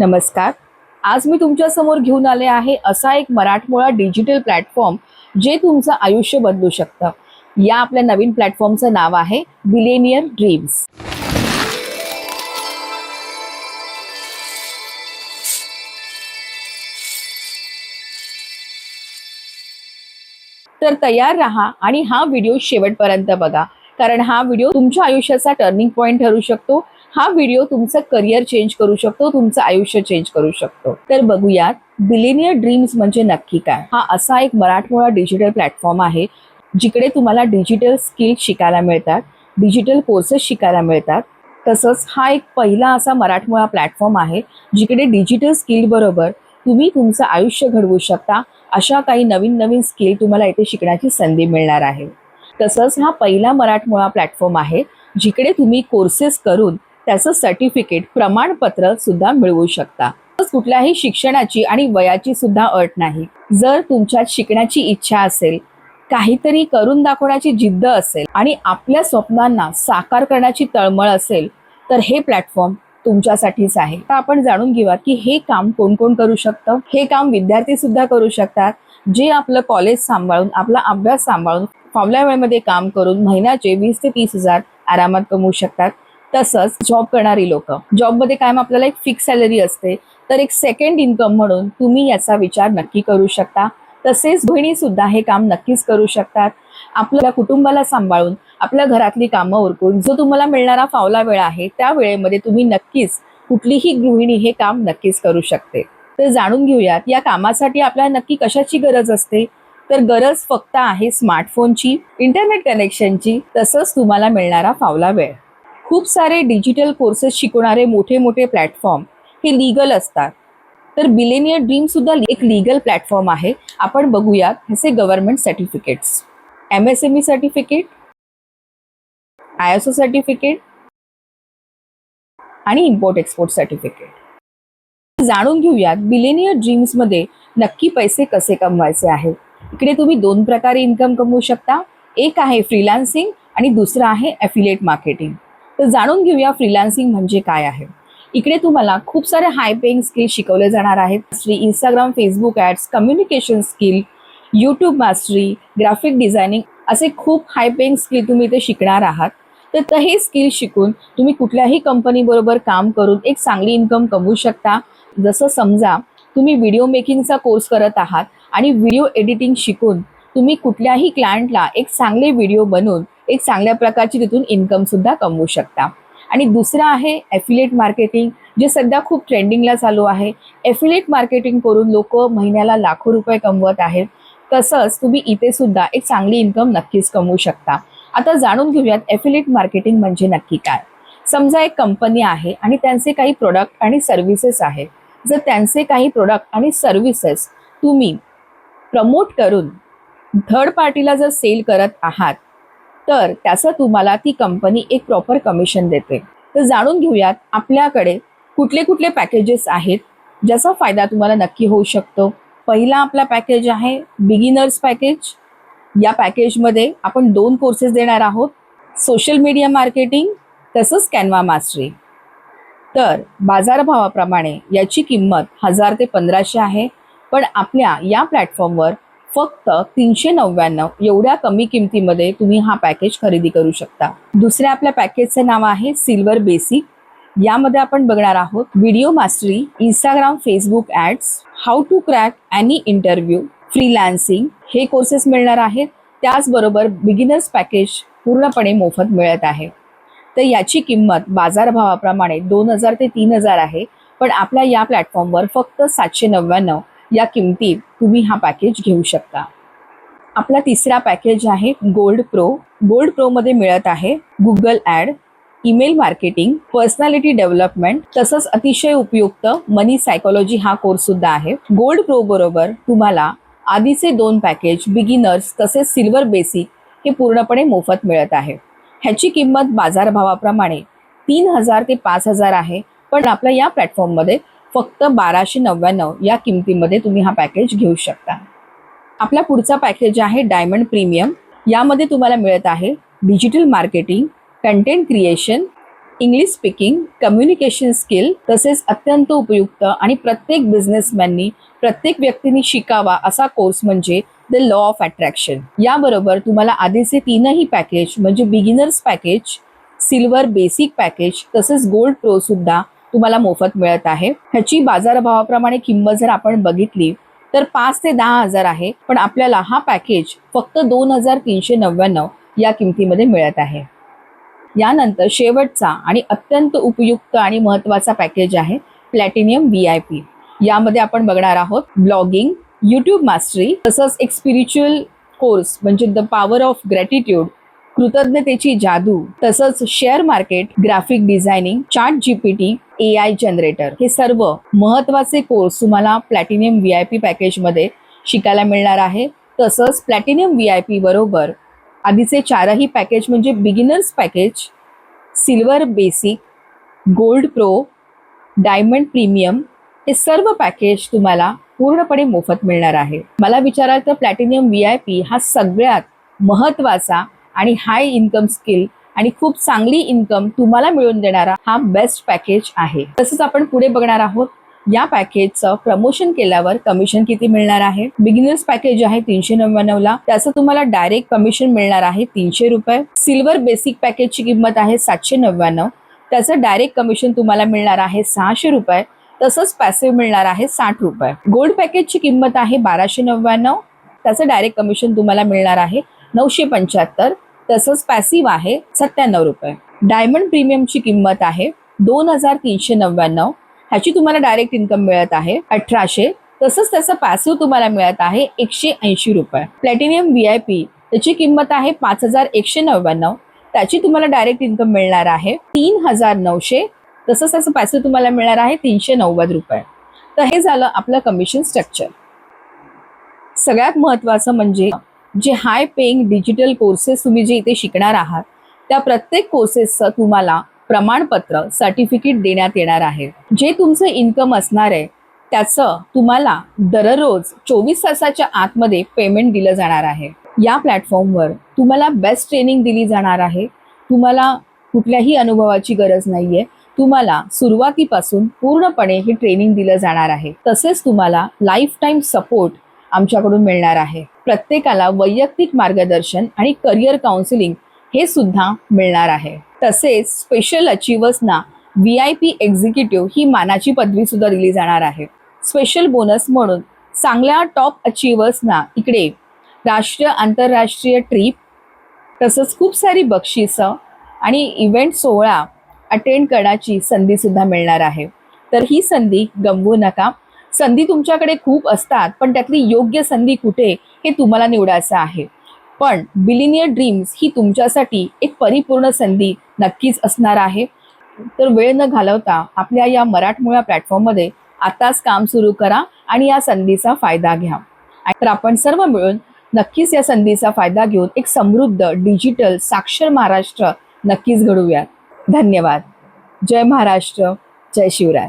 नमस्कार. आज मी तुमच्यासमोर घेऊन आले आहे असा एक मराठमोळा डिजिटल प्लॅटफॉर्म जे तुमचं आयुष्य बदलू शकतं. या आपल्या नवीन प्लॅटफॉर्मचं नाव आहे बिलेनियर ड्रीम्स तर तयार राहा आणि हा व्हिडिओ शेवटपर्यंत बघा. कारण हा व्हिडिओ तुमच्या आयुष्याचा टर्निंग पॉईंट ठरू शकतो. हा व्हिडिओ तुमचं करिअर चेंज करू शकतो तुमचं आयुष्य चेंज करू शकतो. तर बघूयात बिलिनियर ड्रीम्स म्हणजे नक्की काय? हा असा एक मराठमोळा डिजिटल प्लॅटफॉर्म आहे जिकडे तुम्हाला डिजिटल स्किल शिकायला मिळतात डिजिटल कोर्सेस शिकायला मिळतात. तसंच हा एक पहिला असा मराठमोळा प्लॅटफॉर्म आहे जिकडे डिजिटल स्किल बरोबर तुम्ही तुमचं आयुष्य घडवू शकता अशा काही नवीन नवीन स्किल तुम्हाला इथे शिकण्याची संधी मिळणार आहे. तसंच हा पहिला मराठमोळा प्लॅटफॉर्म आहे जिकडे तुम्ही कोर्सेस करून त्याचं सर्टिफिकेट प्रमाणपत्र सुद्धा मिळवू शकता. कुठल्याही शिक्षणाची आणि वयाची सुद्धा अट नाही. जर तुमच्यात शिकण्याची इच्छा असेल काहीतरी करून दाखवण्याची जिद्द असेल आणि आपल्या स्वप्नांना साकार करण्याची तळमळ असेल तर हे प्लॅटफॉर्म तुमच्यासाठीच आहे. तर आपण जाणून घेऊया की हे काम कोण कोण करू शकतं? हे काम विद्यार्थी सुद्धा करू शकतात जे आपलं कॉलेज सांभाळून आपला अभ्यास सांभाळून फावल्या वेळेमध्ये काम करून महिन्याचे वीस ते तीस हजार आरामात कमवू शकतात. तसंच जॉब करणारी लोक. जॉबमध्ये कायम आपल्याला एक फिक्स सॅलरी असते. तर एक सेकंड इन्कम म्हणून तुम्ही याचा विचार नक्की करू शकता. तसेच बहिणी सुद्धा हे काम नक्कीच करू शकतात. आपल्या कुटुंबाला सांभाळून आपल्या घरातली कामं उरकून जो तुम्हाला मिळणारा फावला वेळ आहे त्या वेळेमध्ये तुम्ही नक्कीच कुठलीही गृहिणी हे काम नक्कीच करू शकते. तर जाणून घेऊयात या कामासाठी आपल्याला नक्की कशाची गरज असते? तर गरज फक्त आहे स्मार्टफोनची इंटरनेट कनेक्शनची तसंच तुम्हाला मिळणारा फावला वेळ. खूप सारे डिजिटल कोर्सेस शिकवणारे मोठे मोठे प्लॅटफॉर्म हे लिगल असतात. तर बिलेनियर ड्रीम सुद्धा एक लिगल प्लॅटफॉर्म आहे. आपण बघूयात ह्याचे government certificates M S M E certificate I S O certificate आणि इम्पोर्ट एक्सपोर्ट सर्टिफिकेट जाणून घेऊयात बिलेनियर ड्रीम्समध्ये नक्की पैसे कसे कमवायचे आहे. इकडे तुम्ही दोन प्रकारे इन्कम कमवू शकता. एक आहे फ्रीलान्सिंग आणि दुसरं आहे ॲफिलिएट मार्केटिंग तर जाणून घेऊया फ्रीलान्सिंग म्हणजे काय आहे. इकडे तुम्हाला खूप सारे हाय पेईंग स्किल शिकवले जाणार आहेत. Shri Instagram Facebook ads communication skill YouTube mastery graphic designing असे खूप हाय पेईंग स्किल तुम्ही इथे शिकणार आहात. तर हे स्किल शिकून तुम्ही कुठल्याही कंपनीबरोबर काम करून एक चांगली इन्कम कमवू शकता. जसं समजा तुम्ही व्हिडिओ मेकिंगचा कोर्स करत आहात आणि व्हिडिओ एडिटिंग शिकून तुम्ही कुठल्याही क्लायंटला एक चांगले व्हिडिओ बनवून एक चांगल्या प्रकारची तिथून इन्कम सुद्धा कमवू शकता. आणि दुसरं आहे ॲफिलेट मार्केटिंग जे सध्या खूप ट्रेंडिंगला चालू आहे. ॲफिलिएट मार्केटिंग करून लोक महिन्याला लाखो रुपये कमवत आहेत. तसंच तुम्ही इथे सुद्धा एक चांगली इन्कम नक्कीच कमवू शकता. आता जाणून घेऊयात ॲफिलिएट मार्केटिंग म्हणजे नक्की काय. समजा एक कंपनी आहे आणि त्यांचे काही प्रोडक्ट आणि सर्व्हिसेस आहेत. जर त्यांचे काही प्रोडक्ट आणि सर्व्हिसेस तुम्ही प्रमोट करून थर्ड पार्टीला जर सेल करत आहात तर त्याचं तुम्हाला ती कंपनी एक प्रॉपर कमिशन देते. तर जाणून घेऊयात आपल्याकडे कुठले कुठले पॅकेजेस आहेत ज्याचा फायदा तुम्हाला नक्की होऊ शकतो. पहिला आपला पॅकेज आहे बिगिनर्स पॅकेज या पॅकेजमध्ये आपण दोन कोर्सेस देणार आहोत. सोशल मीडिया मार्केटिंग तसंच कॅनवा मास्टरी तर बाजारभावाप्रमाणे याची किंमत हजार ते पंधराशे आहे. पण आपल्या या प्लॅटफॉर्मवर फक्त तीनशे नव्याण्णव एवढ्या कमी किमतीमध्ये तुम्ही हा पॅकेज खरेदी करू शकता. दुसऱ्या आपल्या पॅकेजचं नाव आहे सिल्वर बेसिक यामध्ये आपण बघणार आहोत video mastery Instagram Facebook ads how to crack any interview freelancing हे कोर्सेस मिळणार आहेत. त्याचबरोबर बिगिनर्स पॅकेज पूर्णपणे मोफत मिळत आहे. तर याची किंमत बाजारभावाप्रमाणे दोन हजार ते तीन हजार आहे. पण आपल्या या प्लॅटफॉर्मवर फक्त सातशे नव्याण्णव या किमतीत तुम्ही हा पॅकेज घेऊ शकता. आपला तिसरा पॅकेज आहे गोल्ड प्रो गोल्ड प्रोमध्ये मिळत आहे Google ad email marketing personality development तसंच अतिशय उपयुक्त मनी सायकोलॉजी हा कोर्स सुद्धा आहे. गोल्ड प्रो बरोबर तुम्हाला आधीचे दोन पॅकेज बिगिनर्स तसेच सिल्वर बेसिक हे पूर्णपणे मोफत मिळत आहे. ह्याची किंमत बाजारभावाप्रमाणे तीन हजार ते पाच हजार आहे पण आपल्या या प्लॅटफॉर्ममध्ये फक्त बाराशे नव्याण्णव या किमतीमध्ये तुम्ही हा पॅकेज घेऊ शकता. आपला पुढचा पॅकेज आहे डायमंड प्रीमियम यामध्ये तुम्हाला मिळत आहे digital marketing content creation English speaking communication skill तसेच अत्यंत उपयुक्त आणि प्रत्येक बिझनेसमॅननी प्रत्येक व्यक्तीने शिकावा असा कोर्स म्हणजे द लॉ ऑफ अट्रॅक्शन याबरोबर तुम्हाला आधीचे तीनही पॅकेज म्हणजे beginners package silver basic package तसेच गोल्ड प्रो सुद्धा तुम्हाला मोफत मिळत आहे. ह्याची बाजारभावाप्रमाणे किंमत जर आपण बघितली तर पाच ते दहा हजार आहे पण आपल्याला हा पॅकेज फक्त दोन हजार तीनशे नव्याण्णव या किमतीमध्ये मिळत आहे. यानंतर शेवटचा आणि अत्यंत उपयुक्त आणि महत्त्वाचा पॅकेज आहे प्लॅटिनियम व्ही आय पी यामध्ये आपण बघणार आहोत ब्लॉगिंग यूट्यूब मास्टरी तसंच एक स्पिरिच्युअल कोर्स म्हणजे द पॉवर ऑफ ग्रॅटिट्यूड कृतज्ञतेची जादू तसंच share market graphic designing chat GPT A I generator हे सर्व महत्त्वाचे कोर्स तुम्हाला प्लॅटिनियम व्ही आय पी पॅकेजमध्ये शिकायला मिळणार आहे. तसंच प्लॅटिनियम व्ही आय पी बरोबर आधीचे चारही पॅकेज म्हणजे beginners package silver basic gold pro diamond premium हे सर्व पॅकेज तुम्हाला पूर्णपणे मोफत मिळणार आहे. मला विचाराल तर प्लॅटिनियम व्ही आय पी हा सगळ्यात महत्त्वाचा आणि हाय इन्कम स्किल आणि खूप चांगली इन्कम तुम्हाला मिळवून देणारा हा बेस्ट पॅकेज आहे. तसंच आपण पुढे बघणार आहोत या पॅकेजचं प्रमोशन केल्यावर कमिशन किती मिळणार आहे? बिगिनर्स पॅकेज आहे तीनशे नव्याण्णवला त्याचं तुम्हाला डायरेक्ट कमिशन मिळणार आहे तीनशे रुपये. सिल्वर बेसिक पॅकेजची किंमत आहे सातशे नव्याण्णव. त्याचं डायरेक्ट कमिशन तुम्हाला मिळणार आहे सहाशे रुपये. तसंच पॅसिव्ह मिळणार आहे साठ रुपये. गोल्ड पॅकेजची किंमत आहे बाराशे नव्याण्णव. त्याचं डायरेक्ट कमिशन तुम्हाला मिळणार आहे नऊशे पंच्याहत्तर. तसंच पॅसिव्ह आहे सत्त्याण्णव रुपये. डायमंड प्रीमियमची किंमत आहे दोन हजार तीनशे नव्याण्णव. ह्याची तुम्हाला डायरेक्ट इन्कम मिळत आहे अठराशे. तसंच त्याचं पॅसिव्ह तुम्हाला मिळत आहे एकशे ऐंशी रुपये. प्लॅटिनियम व्ही आय पी त्याची किंमत आहे पाच हजार एकशे नव्याण्णव. त्याची तुम्हाला डायरेक्ट इन्कम मिळणार आहे तीन हजार नऊशे. तसंच त्याचं पॅसिव्ह तुम्हाला मिळणार आहे तीनशे नव्वद रुपये. तर हे झालं आपलं कमिशन स्ट्रक्चर सगळ्यात महत्त्वाचं म्हणजे जे हाय पेईंग डिजिटल कोर्सेस तुम्ही जे इथे शिकणार आहात त्या प्रत्येक कोर्सेसचं तुम्हाला प्रमाणपत्र सर्टिफिकेट देण्यात येणार आहे. जे तुमचं इन्कम असणार आहे त्याचं तुम्हाला दररोज चोवीस तासाच्या आतमध्ये पेमेंट दिलं जाणार आहे. या प्लॅटफॉर्मवर तुम्हाला बेस्ट ट्रेनिंग दिली जाणार आहे. तुम्हाला कुठल्याही अनुभवाची गरज नाही आहे तुम्हाला सुरुवातीपासून पूर्णपणे हे ट्रेनिंग दिलं जाणार आहे. तसेच तुम्हाला लाईफ टाईम सपोर्ट आमच्याकडून मिळणार आहे. प्रत्येकाला वैयक्तिक मार्गदर्शन आणि करिअर काउन्सिलिंग हे सुद्धा मिळणार आहे. तसेच स्पेशल अचिव्हर्सना व्ही आय पी एक्झिक्युटिव्ह ही मानाची पदवी सुद्धा दिली जाणार आहे. स्पेशल बोनस म्हणून चांगल्या टॉप अचिव्हर्सना इकडे राष्ट्रीय आंतरराष्ट्रीय ट्रिप तसंच खूप सारी बक्षिसं आणि इव्हेंट सोहळा अटेंड करण्याची संधी सुद्धा मिळणार आहे. तर ही संधी गमवू नका. संधी तुमच्याकडे खूप असतात पण त्यातली योग्य संधी कुठे हे तुम्हाला निवडायचं आहे. पण बिलिनियर ड्रीम्स ही तुमच्यासाठी एक परिपूर्ण संधी नक्कीच असणार आहे. तर वेळ न घालवता आपल्या या मराठमोळ्या प्लॅटफॉर्ममध्ये आताच काम सुरू करा आणि या संधीचा फायदा घ्या. तर आपण सर्व मिळून नक्कीच या संधीचा फायदा घेऊन एक समृद्ध डिजिटल साक्षर महाराष्ट्र नक्कीच घडूया धन्यवाद. जय महाराष्ट्र. जय शिवराय.